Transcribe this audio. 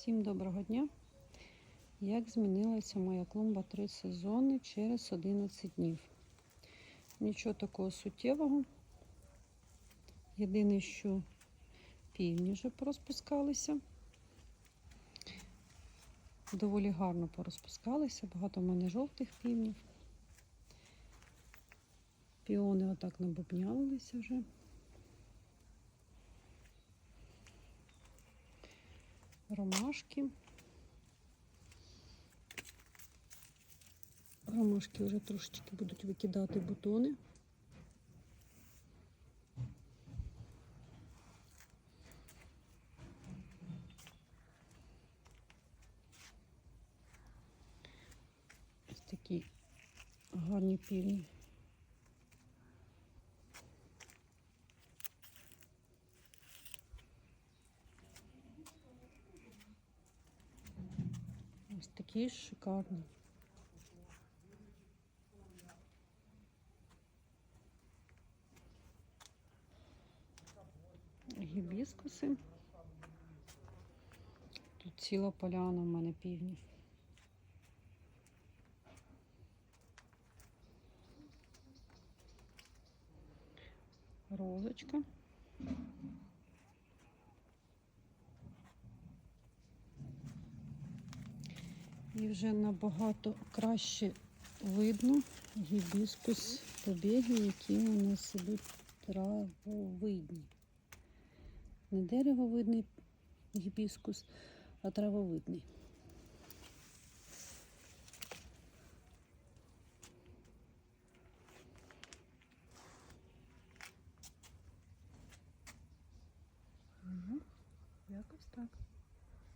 Всім доброго дня! Як змінилася моя клумба три сезони через 11 днів? Нічого такого суттєвого. Єдине, що півні вже порозпускалися. Доволі гарно порозпускалися. Багато в мене жовтих півнів. Піони отак набубнялися вже. Ромашки. Ромашки вже трошечки будуть викидати бутони. Ось такі гарні півні. Ось такий шикарний. Гібіскуси. Тут ціла поляна в мене півнів. Розочка. І вже набагато краще видно гібіскус побіги, які у нас ідуть травовидні. Не деревовидний гібіскус, а травовидний. Якось так.